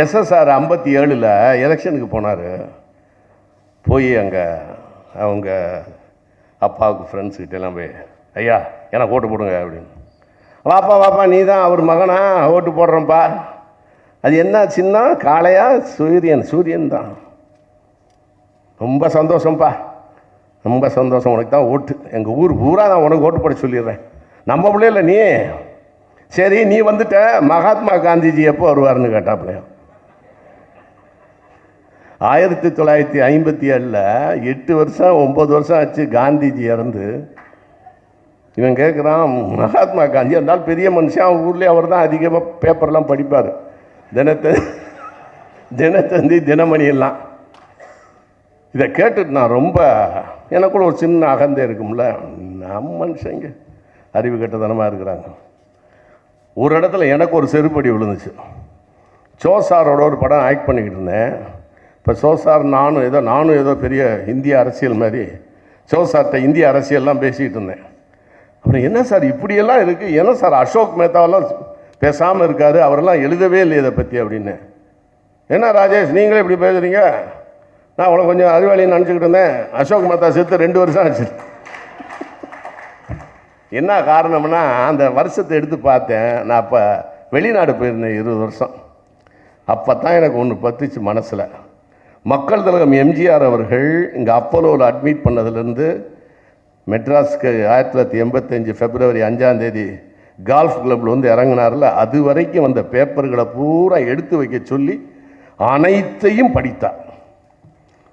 SSR ஐம்பத்தி ஏழில் எலெக்ஷனுக்கு போனார். போய் அங்கே அவங்க அப்பாவுக்கு ஃப்ரெண்ட்ஸ்கிட்ட எல்லாம் போய் ஐயா எனக்கு ஓட்டு போடுங்க அப்படின்னு. வாப்பா வாப்பா நீ தான் அவர் மகனா? ஓட்டு போடுறேன்ப்பா. அது என்ன சின்ன காளையா சூரியன் சூரியன் தான். ரொம்ப சந்தோஷம்ப்பா. ரொம்ப சந்தோஷம். உனக்கு தான் ஓட்டு எங்கள் ஊர் பூரா நான் உனக்கு ஓட்டு போட சொல்லிடுறேன். நம்ம பிள்ளைல நீ சரி நீ வந்துட்ட. மகாத்மா காந்திஜி எப்போ வருவார்னு கேட்டாப்புலையும் ஆயிரத்தி தொள்ளாயிரத்தி ஐம்பத்தி ஏழில் எட்டு வருஷம் ஒம்பது வருஷம் ஆச்சு காந்திஜி இறந்து. இவன் கேட்குறான் மகாத்மா காந்தி இருந்தாலும் பெரிய மனுஷன். அவன் ஊர்லேயே அவர் தான் அதிகமாக பேப்பர்லாம் படிப்பார். தினத்த தினத்தந்தி தினமணியெல்லாம் இதை கேட்டுட்டு நான் ரொம்ப எனக்குள்ள ஒரு சின்ன அகந்தை இருக்கும்ல. நம்ம மனுஷங்க அறிவு கெட்டதனமாக இருக்கிறாங்க. ஒரு இடத்துல எனக்கு ஒரு செருப்படி விழுந்துச்சு. சோசாரோட ஒரு படம் ஆக்ட் பண்ணிக்கிட்டு இருந்தேன். இப்போ சோசார் நானும் ஏதோ நானும் ஏதோ பெரிய இந்திய அரசியல் மாதிரி சோசார்கிட்ட இந்திய அரசியல்லாம் பேசிக்கிட்டு இருந்தேன். அப்புறம் என்ன சார் இப்படியெல்லாம் இருக்குது என்ன சார் அசோக் மேத்தாவெல்லாம் பேசாமல் இருக்கார்? அவரெல்லாம் எழுதவே இல்லை இதை பற்றி அப்படின்னு. என்ன ராஜேஷ் நீங்களே இப்படி பேசுகிறீங்க நான் உனக்கு கொஞ்சம் அறிவாளின்னு நினச்சிக்கிட்டு இருந்தேன். அசோக் மேத்தா செத்து ரெண்டு வருஷம் ஆச்சு. என்ன காரணம்னா அந்த வருஷத்தை எடுத்து பார்த்தேன். நான் அப்போ வெளிநாடு போயிருந்தேன் இருபது வருஷம். அப்போ தான் எனக்கு ஒன்று பத்துச்சு மனசில். மக்கள் தலகம் எம்ஜிஆர் அவர்கள் இங்கே அப்போலோவில் அட்மிட் பண்ணதுலேருந்து மெட்ராஸ்க்கு ஆயிரத்தி தொள்ளாயிரத்தி எண்பத்தஞ்சு பிப்ரவரி அஞ்சாந்தேதி கால்ஃப் கிளப்பில் வந்து இறங்கினார்ல அது வரைக்கும் வந்த பேப்பர்களை பூரா எடுத்து வைக்க சொல்லி அனைத்தையும் படித்தார்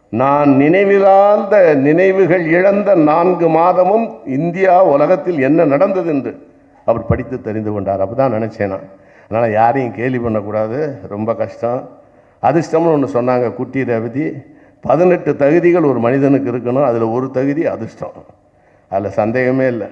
நான் நினைவிலாந்த நினைவுகள் இழந்த நான்கு மாதமும் இந்தியா உலகத்தில் என்ன நடந்தது என்று அவர் படித்து தெரிந்து கொண்டார். அப்போ தான் நினச்சேன் நான். அதனால் யாரையும் கேலி பண்ணக்கூடாது. ரொம்ப கஷ்டம். அதிர்ஷ்டம்னு ஒன்று சொன்னாங்க குட்டி ரேவதி. பதினெட்டு தகுதிகள் ஒரு மனிதனுக்கு இருக்கணும். அதில் ஒரு தகுதி அதிர்ஷ்டம். அதில் சந்தேகமே இல்லை.